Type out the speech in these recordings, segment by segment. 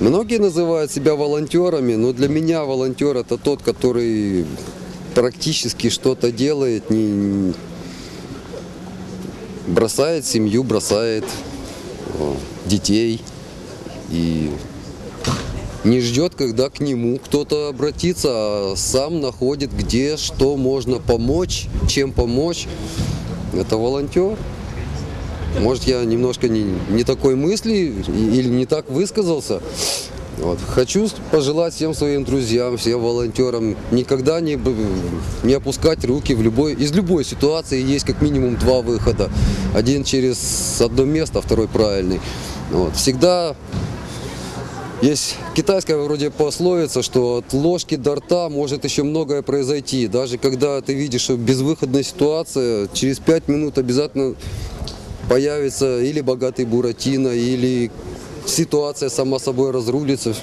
Многие называют себя волонтерами, но для меня волонтер это тот, который практически что-то делает, не бросает семью, бросает э, детей и не ждет, когда к нему кто-то обратится, а сам находит, где, что можно помочь, чем помочь. Это волонтер. Может, я немножко не, не такой мысли или не так высказался. Вот. Хочу пожелать всем своим друзьям, всем волонтерам никогда не, не опускать руки в любой, из любой ситуации. Есть как минимум два выхода. Один через одно место, второй правильный. Вот. Всегда есть китайская вроде пословица, что от ложки до рта может еще многое произойти. Даже когда ты видишь, безвыходная ситуация, через пять минут обязательно появится или богатый Буратино, или ситуация сама собой разрулится.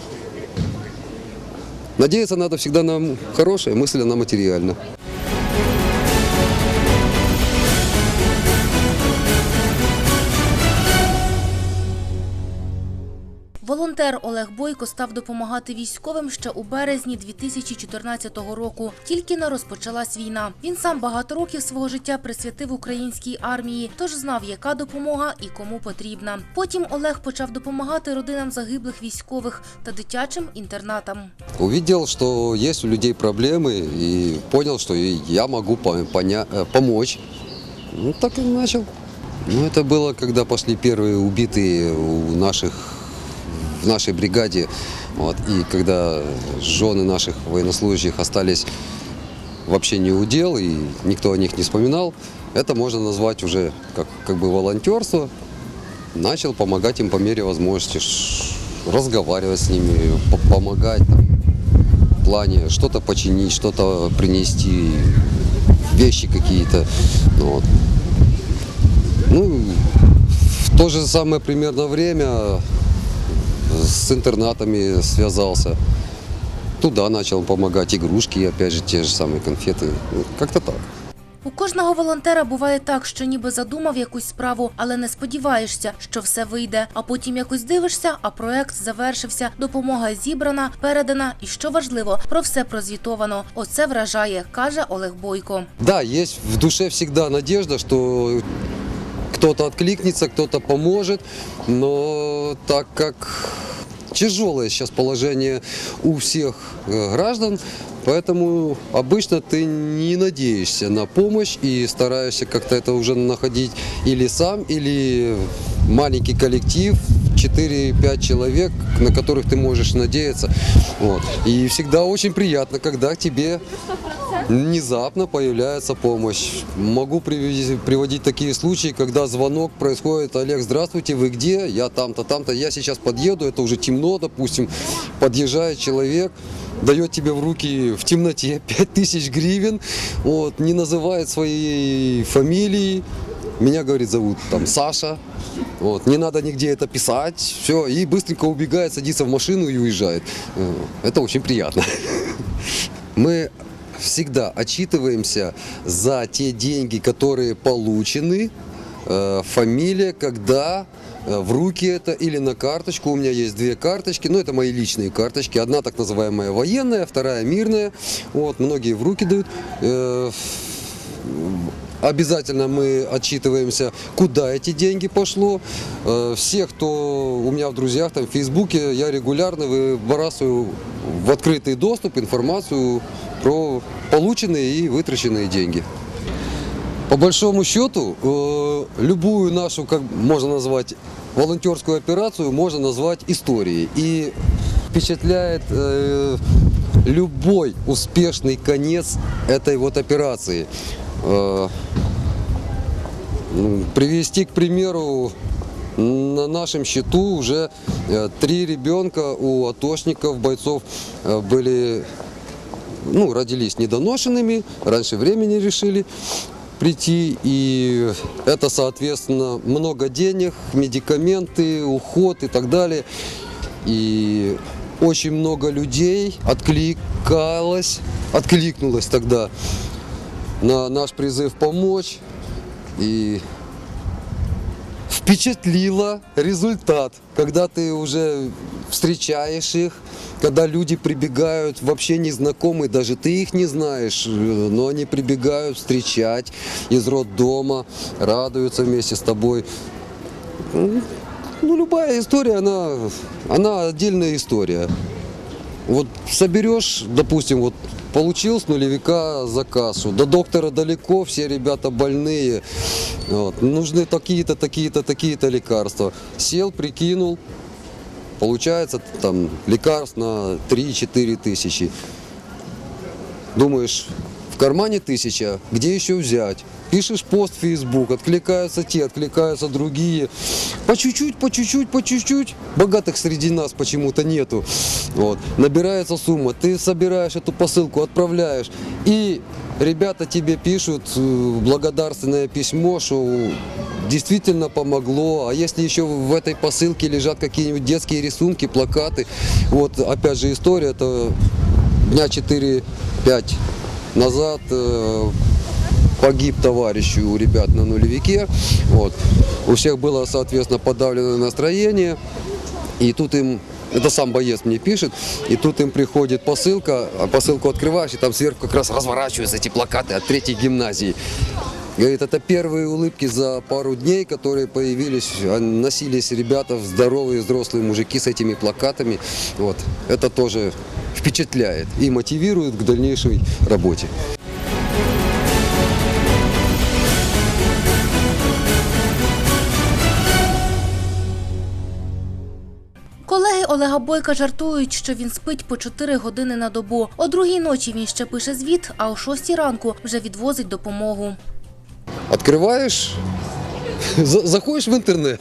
Надеяться надо всегда на хорошее, мысль она Волонтер Олег Бойко став допомагати військовим ще у березні 2014 року. Тільки не розпочалась війна. Він сам багато років свого життя присвятив українській армії, тож знав, яка допомога і кому потрібна. Потім Олег почав допомагати родинам загиблих військових та дитячим інтернатам. Увидел, что есть у людей проблемы и понял, что и я могу по- поня- э, помочь. Ну, так и начал. Ну, это было, когда пошли первые убитые у наших, в нашей бригаде. Вот, и когда жены наших военнослужащих остались вообще не удел, и никто о них не вспоминал, это можно назвать уже как, как бы волонтерство. Начал помогать им по мере возможности, разговаривать с ними, по- помогать там, в плане что-то починить, что-то принести, вещи какие-то. Ну, вот. ну, в то же самое примерно время с интернатами связался. Туда начал помогать игрушки, опять же, те же самые конфеты. Ну, Как-то так. У кожного волонтера буває так, що ніби задумав якусь справу, але не сподіваєшся, що все вийде. А потім якось дивишся, а проект завершився, допомога зібрана, передана, і що важливо, про все прозвітовано. Оце вражає, каже Олег Бойко. Да, есть в душе всегда надежда, что кто-то откликнется, кто-то поможет, но так как тяжелое сейчас положение у всех э, граждан, поэтому обычно ты не надеешься на помощь и стараешься как-то это уже находить или сам, или маленький коллектив, 4-5 человек, на которых ты можешь надеяться. Вот. И всегда очень приятно, когда тебе внезапно появляется помощь. Могу приводить такие случаи, когда звонок происходит, Олег, здравствуйте, вы где? Я там-то, там-то, я сейчас подъеду, это уже темно, допустим. Подъезжает человек, дает тебе в руки в темноте 5000 гривен, вот, не называет своей фамилии, меня, говорит, зовут там Саша, вот, не надо нигде это писать, все, и быстренько убегает, садится в машину и уезжает. Э, Это очень приятно. Мы всегда отчитываемся за те деньги, которые получены, э, фамилия, когда э, в руки это или на карточку. У меня есть две карточки, но это мои личные карточки. Одна так называемая военная, вторая мирная. Вот, многие в руки дают. Обязательно мы отчитываемся, куда эти деньги пошло. Э, Всех, кто у меня в друзьях, там в Фейсбуке, я регулярно выбрасываю в открытый доступ информацию про полученные и вытраченные деньги. По большому счету, э, любую нашу, как можно назвать, волонтерскую операцию можно назвать историей. И впечатляет э, любой успешный конец этой вот операции. Э, м, привести, к примеру, на нашем счету уже э, три ребенка у атошников, бойцов э, были ну, родились недоношенными, раньше времени решили прийти, и это, соответственно, много денег, медикаменты, уход и так далее. И очень много людей откликалось, откликнулось тогда на наш призыв помочь. И впечатлило результат, когда ты уже встречаешь их, когда люди прибегают, вообще незнакомые, даже ты их не знаешь, но они прибегают встречать из роддома, радуются вместе с тобой. Ну, любая история, она, она отдельная история. Вот соберешь, допустим, вот получил с нулевика заказ, до доктора далеко, все ребята больные, вот, нужны такие-то, такие-то, такие-то лекарства. Сел, прикинул, получается там лекарств на 3-4 тысячи. Думаешь, в кармане тысяча, где еще взять? Пишешь пост в Facebook, откликаются те, откликаются другие. По чуть-чуть, по чуть-чуть, по чуть-чуть. Богатых среди нас почему-то нету. Вот. Набирается сумма, ты собираешь эту посылку, отправляешь. И ребята тебе пишут э, благодарственное письмо, что действительно помогло. А если еще в этой посылке лежат какие-нибудь детские рисунки, плакаты. Вот опять же история, это дня 4-5 назад э, погиб товарищ у ребят на нулевике. Вот. У всех было, соответственно, подавленное настроение. И тут им, это сам боец мне пишет, и тут им приходит посылка, а посылку открываешь, и там сверху как раз разворачиваются эти плакаты от третьей гимназии. Говорит, это первые улыбки за пару дней, которые появились, а носились ребята, здоровые взрослые мужики с этими плакатами. Вот. Это тоже впечатляет и мотивирует к дальнейшей работе. Олега Бойка жартують, що він спить по 4 години на добу. О другій ночі він ще пише звіт, а о 6 ранку вже відвозить допомогу. Открываешь, за- заходишь в интернет,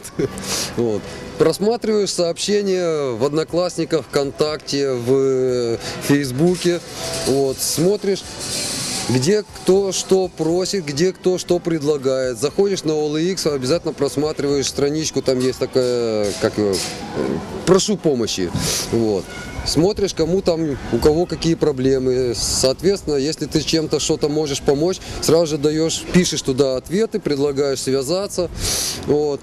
вот, просматриваешь сообщения в Одноклассниках, ВКонтакте, в Фейсбуке, вот, смотришь, где кто что просит, где кто что предлагает. Заходишь на OLX, обязательно просматриваешь страничку, там есть такая, как прошу помощи. Вот. Смотришь, кому там, у кого какие проблемы. Соответственно, если ты чем-то что-то можешь помочь, сразу же даешь, пишешь туда ответы, предлагаешь связаться. Вот.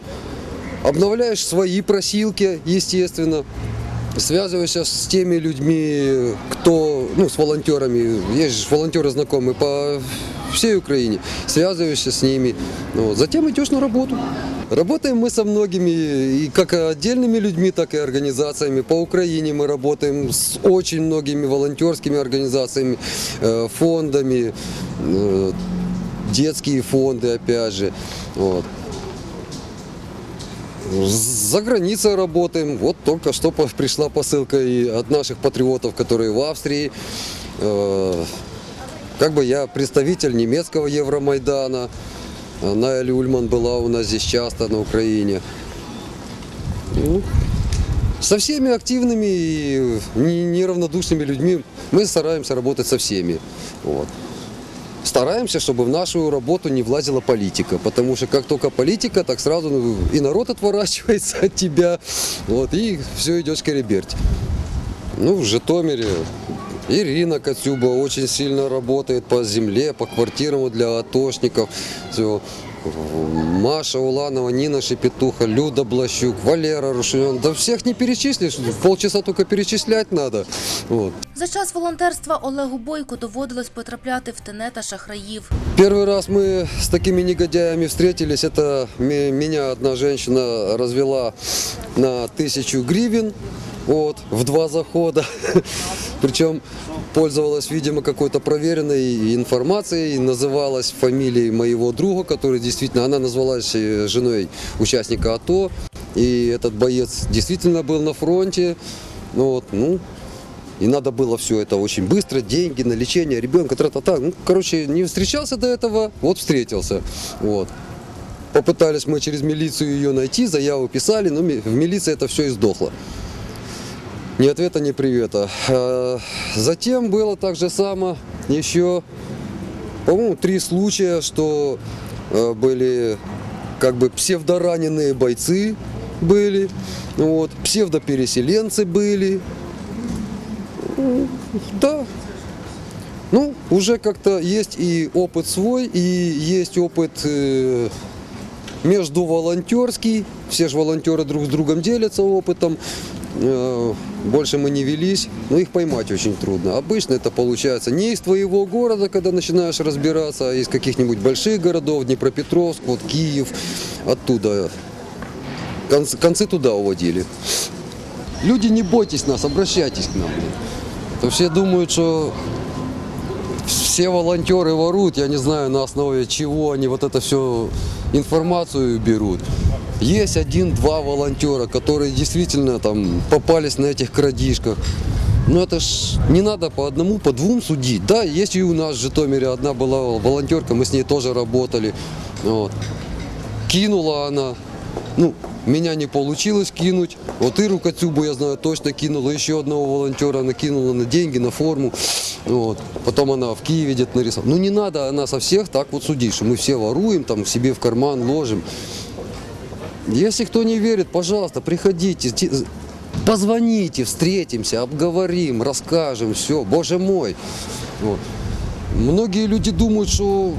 Обновляешь свои просилки, естественно. Связываешься с теми людьми, кто, ну, с волонтерами, есть же волонтеры знакомые по всей Украине, связываешься с ними, вот. затем идешь на работу. Работаем мы со многими, и как отдельными людьми, так и организациями. По Украине мы работаем с очень многими волонтерскими организациями, э, фондами, э, детские фонды, опять же. Вот. За границей работаем. Вот только что пришла посылка и от наших патриотов, которые в Австрии. Э, Как бы я представитель немецкого Евромайдана. Найля Ульман была у нас здесь часто на Украине. Ну, со всеми активными и не- неравнодушными людьми мы стараемся работать со всеми. Вот. Стараемся, чтобы в нашу работу не влазила политика, потому что как только политика, так сразу ну, и народ отворачивается от тебя, вот, и все идет скореберть. Ну, в Житомире Ирина Коцюба очень сильно работает по земле, по квартирам для атошников. Всё. Маша Уланова, Нина Шепетуха, Люда Блащук, Валера Рушинен. Да всех не перечислишь, полчаса только перечислять надо. Вот. За час волонтерства Олегу Бойку доводилось потрапляти в тенета шахраїв. Первый раз мы с такими негодяями встретились. Это ме- меня одна женщина развела на тысячу гривен Вот, в два захода. Причем пользовалась, видимо, какой-то проверенной информацией, называлась фамилией моего друга, который действительно, она назвалась э, женой участника АТО. И этот боец действительно был на фронте. Ну, вот, ну, и надо было все это очень быстро, деньги на лечение ребенка, тра-та-та. Ну, короче, не встречался до этого, вот встретился. Вот. Попытались мы через милицию ее найти, заяву писали, но в милиции это все и сдохло. Ни ответа, ни привета. А, Затем было так же само еще, по-моему, три случая, что э, были как бы псевдораненые бойцы были, вот, псевдопереселенцы были, да. Ну, уже как-то есть и опыт свой, и есть опыт э, междуволонтерский. Все же волонтеры друг с другом делятся опытом. Э, Больше мы не велись, но их поймать очень трудно. Обычно это получается не из твоего города, когда начинаешь разбираться, а из каких-нибудь больших городов, Днепропетровск, вот Киев, оттуда. Концы, концы туда уводили. Люди, не бойтесь нас, обращайтесь к нам. То все думают, что все волонтеры воруют, я не знаю на основе чего они вот это все информацию берут. Есть один-два волонтера, которые действительно там попались на этих крадишках. Но это ж не надо по одному, по двум судить. Да, есть и у нас в Житомире одна была волонтерка, мы с ней тоже работали. Вот. Кинула она, ну, меня не получилось кинуть. Вот Иру Кацюбу, я знаю, точно кинула. Еще одного волонтера накинула на деньги, на форму. Вот. Потом она в Киеве где-то нарисовала. Ну не надо она со всех так вот судить, что мы все воруем, там себе в карман ложим. Если кто не верит, пожалуйста, приходите, позвоните, встретимся, обговорим, расскажем, все, боже мой. Вот. Многие люди думают, что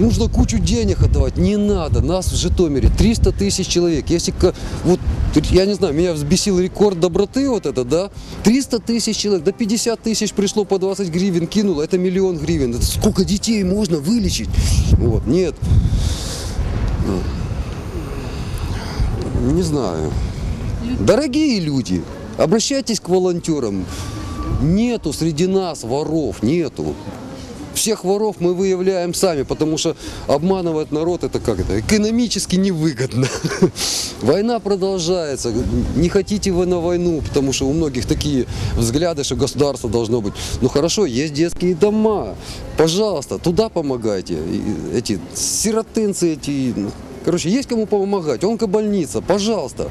нужно кучу денег отдавать. Не надо. Нас в Житомире 300 тысяч человек. Если вот, я не знаю, меня взбесил рекорд доброты вот это, да? 300 тысяч человек, до 50 тысяч пришло по 20 гривен, кинуло, это миллион гривен. Это сколько детей можно вылечить? Вот, нет. Не знаю. Дорогие люди, обращайтесь к волонтерам. Нету среди нас воров, нету. Всех воров мы выявляем сами, потому что обманывать народ это как это экономически невыгодно. Война продолжается. Не хотите вы на войну, потому что у многих такие взгляды, что государство должно быть. Ну хорошо, есть детские дома. Пожалуйста, туда помогайте. Эти сиротынцы эти. ну, Короче, есть кому помогать. Онкобольница, пожалуйста.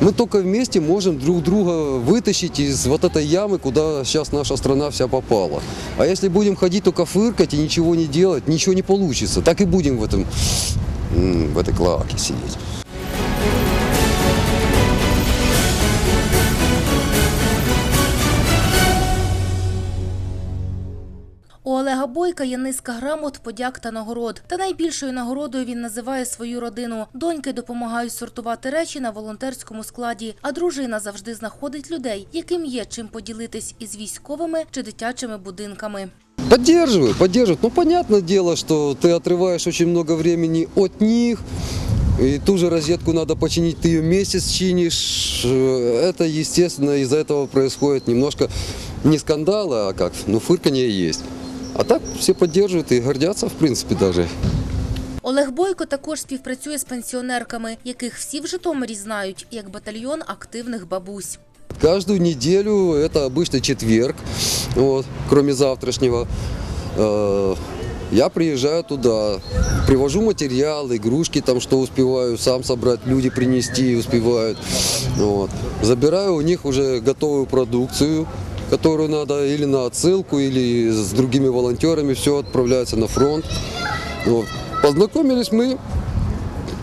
Мы только вместе можем друг друга вытащить из вот этой ямы, куда сейчас наша страна вся попала. А если будем ходить только фыркать и ничего не делать, ничего не получится. Так и будем в этом в этой клаке сидеть. Бойка є низка грамот, подяк та нагород. Та найбільшою нагородою він називає свою родину. Доньки допомагають сортувати речі на волонтерському складі, а дружина завжди знаходить людей, яким є чим поділитись із військовими чи дитячими будинками. Поддерживаю, поддерживают. Ну, понятное дело, что ты отрываешь очень много времени от них, и ту же розетку надо починить, ты ее месяц чинишь. Э, Это, естественно, из-за этого происходит немножко не скандалы, а как, ну, фырканье есть. А так все поддерживают и гордятся, в принципе, даже. Олег Бойко також співпрацює з пенсіонерками, яких всі в Житомирі знають як батальйон активних бабусь. Каждую неделю, это обычно четверг, вот, кроме завтрашнего, э, я приезжаю туда, привожу материал, игрушки, там что успеваю сам собрать, люди принести успевают. Вот. Забираю у них уже готовую продукцию, которую надо или на отсылку, или с другими волонтерами, все отправляется на фронт. Вот. Познакомились мы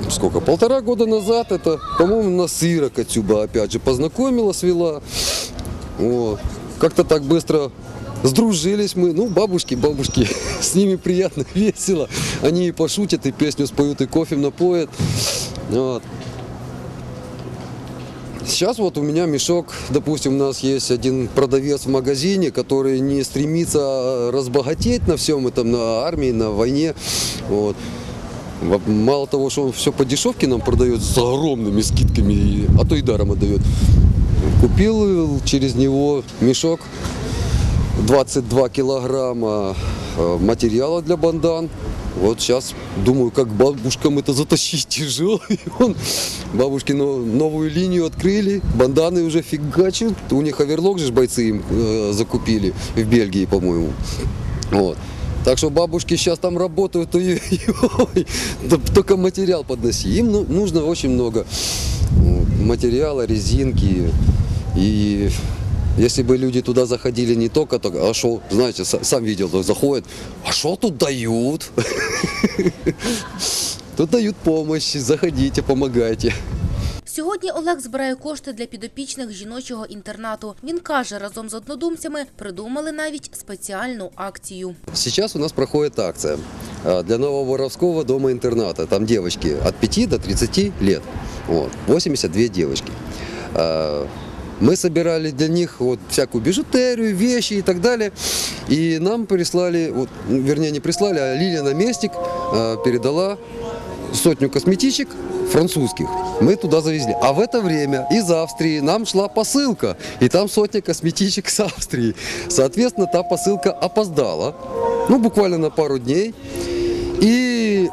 сколько, полтора года назад, это, по-моему, нас Ира Катюба, опять же, познакомила, свела. Вот. Как-то так быстро сдружились мы. Ну, бабушки, бабушки, с ними приятно, весело. Они и пошутят, и песню споют, и кофе напоят. Вот. Сейчас вот у меня мешок, допустим, у нас есть один продавец в магазине, который не стремится разбогатеть на всем этом, на армии, на войне. Вот. Во- Мало того, что он все по дешевке нам продает с огромными скидками, а то и даром отдает. Купил через него мешок 22 килограмма э, материала для бандан. Вот сейчас думаю, как бабушкам это затащить тяжело. И он, бабушки но- новую линию открыли, банданы уже фигачат. У них оверлок же бойцы им э, закупили в Бельгии, по-моему. Вот. Так что бабушки сейчас там работают, ой-ой-ой, да только материал подноси. Им ну, нужно очень много материала, резинки. И если бы люди туда заходили не только так, а что, знаете, са- сам видел, так заходят, а что тут дают? Тут дают помощь, заходите, помогайте. Сьогодні Олег збирає кошти для підопічних жіночого інтернату. Він каже, разом з однодумцями придумали навіть спеціальну акцію. Сейчас у нас проходит акция а, для Нововоровского дома-интерната. Там девочки от 5 до 30 лет. Вот, 82 девочки. Мы собирали для них вот всякую бижутерию, вещи и так далее. И нам прислали, вот, вернее не прислали, а Лилия Наместник а, передала сотню косметичек французских. Мы туда завезли. А в это время из Австрии нам шла посылка. И там сотня косметичек с Австрии. Соответственно, та посылка опоздала. Ну, буквально на пару дней. И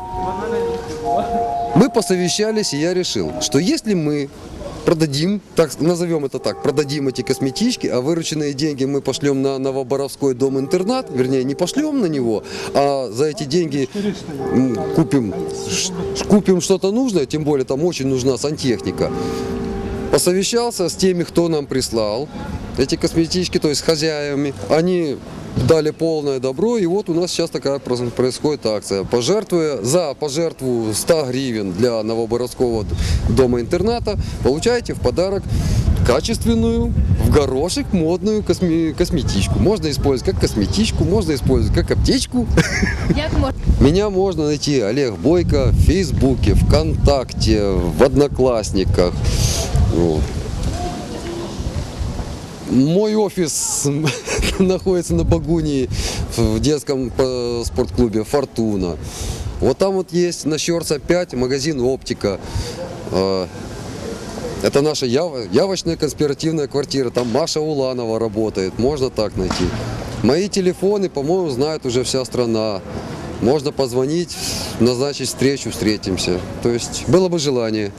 мы посовещались, и я решил, что если мы продадим, так назовем это так, продадим эти косметички, а вырученные деньги мы пошлем на Новоборовской дом-интернат, вернее, не пошлем на него, а за эти деньги купим, купим что-то нужное, тем более там очень нужна сантехника. Посовещался с теми, кто нам прислал эти косметички, то есть с хозяевами. Они дали полное добро, и вот у нас сейчас такая происходит акция. Пожертвуя за пожертву 100 гривен для Новоборовского дома-интерната, получаете в подарок качественную, в горошек модную косме- косметичку. Можно использовать как косметичку, можно использовать как аптечку. Меня можно найти Олег Бойко в Фейсбуке, ВКонтакте, в Одноклассниках. Мой офис находится на Багунии в детском э, спортклубе «Фортуна». Вот там вот есть на Щерса 5 магазин «Оптика». Э, Это наша яв- явочная конспиративная квартира. Там Маша Уланова работает. Можно так найти. Мои телефоны, по-моему, знает уже вся страна. Можно позвонить, назначить встречу, встретимся. То есть было бы желание.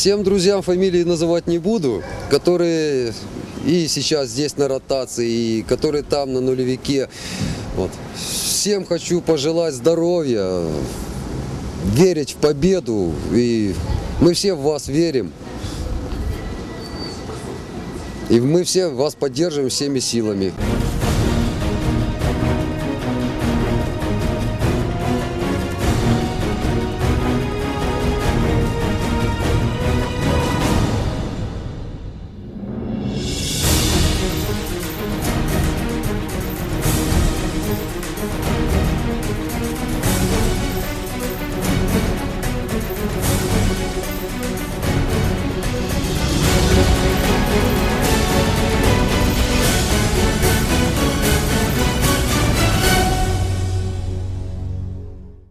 Всем друзьям фамилии называть не буду, которые и сейчас здесь на ротации, и которые там на нулевике. Вот. Всем хочу пожелать здоровья, верить в победу, и мы все в вас верим. И мы все вас поддерживаем всеми силами.